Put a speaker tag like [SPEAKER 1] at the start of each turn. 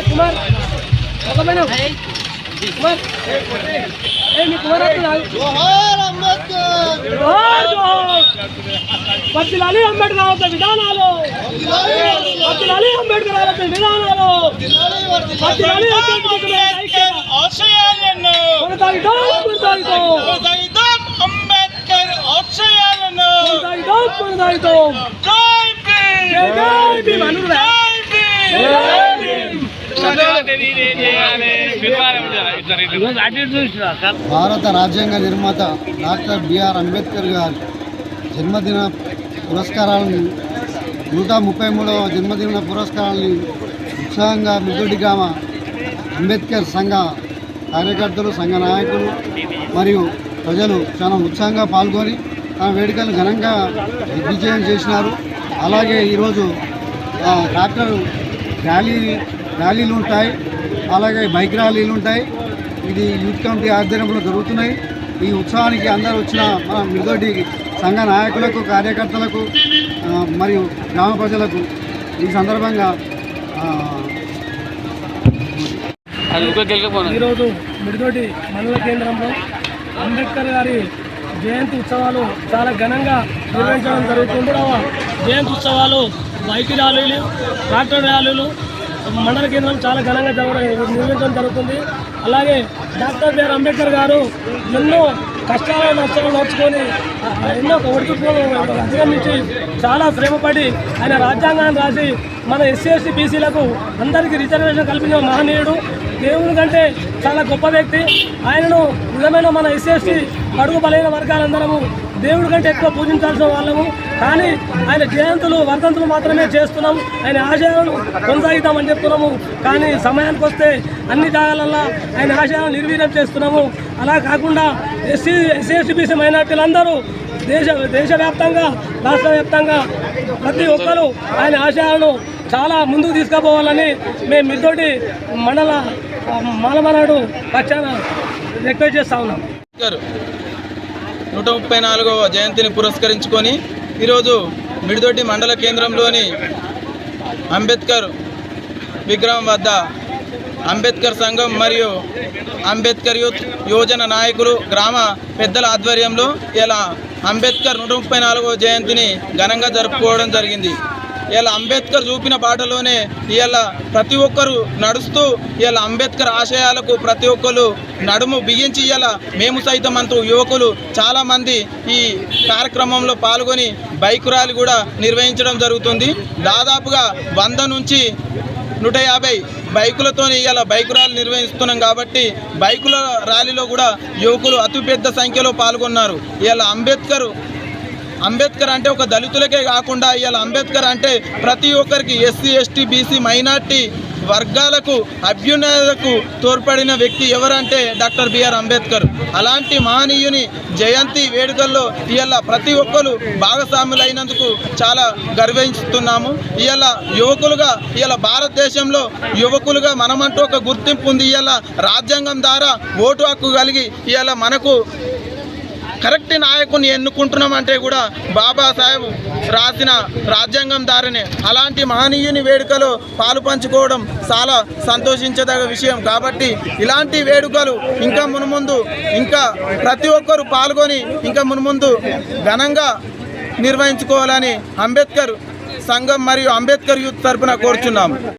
[SPEAKER 1] కుమార్? ఒక మేడం కుమార్. ఏ మీ కుమార్ వస్తున్నాడు
[SPEAKER 2] జోహార్ అంబేద్కర్.
[SPEAKER 1] యొక్క విధానాలు. అంబేద్కర్ విధానాలు. వర్ధిల్లాలి అంబేద్కర్.
[SPEAKER 3] ఆశయాలను.
[SPEAKER 1] కొనసాగిద్దాం కొనసాగిద్దాం.
[SPEAKER 3] కొనసాగిద్దాం అంబేద్కర్ ఆశయాలను.
[SPEAKER 1] కొనసాగిద్దాం
[SPEAKER 2] భారత రాజ్యాంగ నిర్మాత డాక్టర్ బిఆర్ అంబేద్కర్ గారి జన్మదిన పురస్కారాలను నూట ముప్పై మూడవ జన్మదిన పురస్కారాన్ని ఉత్సాహంగా ముగ్గుడి గ్రామ అంబేద్కర్ సంఘ కార్యకర్తలు సంఘ నాయకులు మరియు ప్రజలు చాలా ఉత్సాహంగా పాల్గొని తన వేడుకలు ఘనంగా విజయం చేసినారు. అలాగే ఈరోజు ఆ, ర్యాలీ ర్యాలీలు ఉంటాయి అలాగే బైక్ ర్యాలీలు ఉంటాయి. ఇది యూత్ కమిటీ ఆధ్వర్యంలో జరుగుతున్నాయి. ఈ ఉత్సవానికి అందరూ వచ్చిన మన మిర్దొడ్డి సంఘ నాయకులకు కార్యకర్తలకు మరియు గ్రామ ప్రజలకు ఈ సందర్భంగా ఆ,
[SPEAKER 1] ఈరోజు మిడితోటి మండల కేంద్రంలో అంబేద్కర్ గారి జయంతి ఉత్సవాలు చాలా ఘనంగా నిర్వహించడం జరుగుతుంది. జయంతి ఉత్సవాలు బైక్ ర్యాలీలు ట్రాక్టర్ ర్యాలీలు మండల కేంద్రం చాలా ఘనంగా జరగ- నిర్మించడం జరుగుతుంది. అలాగే డాక్టర్ బిఆర్ అంబేద్కర్ గారు ఎన్నో కష్టాలు నష్టాలు నడుచుకొని ఎన్నో ఒడికిపోలు అధిగమించి చాలా శ్రమపడి ఆయన రాజ్యాంగాన్ని రాసి మన ఎస్సీ ఎస్టీ బీసీలకు అందరికీ రిజర్వేషన్ కల్పించిన మహనీయుడు. దేవుని కంటే చాలా గొప్ప వ్యక్తి. ఆయనను నిజమైన మన ఎస్సీ ఎస్టీ అడుగు బలైన వర్గాలందరము దేవుడి కంటే ఎక్కువ పూజించాల్సిన వాళ్ళము. కానీ ఆయన జయంతులు వర్ధంతులు మాత్రమే చేస్తున్నాం. ఆయన ఆశయాలను కొనసాగిద్దామని చెప్తున్నాము. కానీ సమయానికి వస్తే అన్ని జాగాలల్లో ఆయన ఆశయాలను నిర్వీర్యం చేస్తున్నాము. అలా కాకుండా ఎస్సీ ఎస్సీ ఎస్టీబీసీ మైనార్టీలందరూ దేశ దేశవ్యాప్తంగా రాష్ట్ర వ్యాప్తంగా ప్రతి ఒక్కరూ ఆయన ఆశయాలను చాలా ముందుకు తీసుకుపోవాలని మేము మీతోటి మండల మాలమనాడు పక్షాన రిక్వెస్ట్ చేస్తా ఉన్నాం.
[SPEAKER 3] అంబేద్కర్ నూట ముప్పై నాలుగవ జయంతిని పురస్కరించుకొని ఈరోజు మిడిదొడ్డి మండల కేంద్రంలోని అంబేద్కర్ విగ్రహం వద్ద అంబేద్కర్ సంఘం మరియు అంబేద్కర్ యూత్ యువజన నాయకులు గ్రామ పెద్దల ఆధ్వర్యంలో ఇలా అంబేద్కర్ నూట ముప్పై నాలుగవ జయంతిని ఘనంగా జరుపుకోవడం జరిగింది. ఇలా అంబేద్కర్ చూపిన బాటలోనే ఇలా ప్రతి ఒక్కరు నడుస్తూ ఇలా అంబేద్కర్ ఆశయాలకు ప్రతి ఒక్కరు నడుము బిగించి ఇలా మేము సైతం అంటూ యువకులు చాలామంది ఈ కార్యక్రమంలో పాల్గొని బైక్ ర్యాలీ కూడా నిర్వహించడం జరుగుతుంది. దాదాపుగా వంద నుంచి నూట యాభై బైకులతో ఇవాళ బైక్ ర్యాలీ నిర్వహిస్తున్నాం కాబట్టి బైకుల ర్యాలీలో కూడా యువకులు అతిపెద్ద సంఖ్యలో పాల్గొన్నారు. ఇవాళ అంబేద్కర్ అంబేద్కర్ అంటే ఒక దళితులకే కాకుండా ఇవాళ అంబేద్కర్ అంటే ప్రతి ఒక్కరికి ఎస్సీ ఎస్టీ బీసీ మైనార్టీ వర్గాలకు అభ్యున్నతకు తోడ్పడిన వ్యక్తి ఎవరంటే డాక్టర్ బిఆర్ అంబేద్కర్. అలాంటి మహనీయుని జయంతి వేడుకల్లో ఇవాళ ప్రతి ఒక్కరు భాగస్వాములైనందుకు చాలా గర్విస్తున్నాము. ఇవాళ యువకులుగా ఇవాళ భారతదేశంలో యువకులుగా మనమంటూ ఒక గుర్తింపు ఉంది. ఇవాళ రాజ్యాంగం ద్వారా ఓటు హక్కు కలిగి ఇవాళ మనకు కరెక్ట్ నాయకుని ఎన్నుకుంటున్నామంటే కూడా బాబాసాహెబ్ రాసిన రాజ్యాంగం దారినే. అలాంటి మహనీయుని వేడుకలో పాలు పంచుకోవడం చాలా సంతోషించదగ విషయం. కాబట్టి ఇలాంటి వేడుకలు ఇంకా మునుముందు ఇంకా ప్రతి ఒక్కరు పాల్గొని ఇంకా మునుముందు ఘనంగా నిర్వహించుకోవాలని అంబేద్కర్ సంఘం మరియు అంబేద్కర్ యూత్ తరఫున కోరుచున్నాము.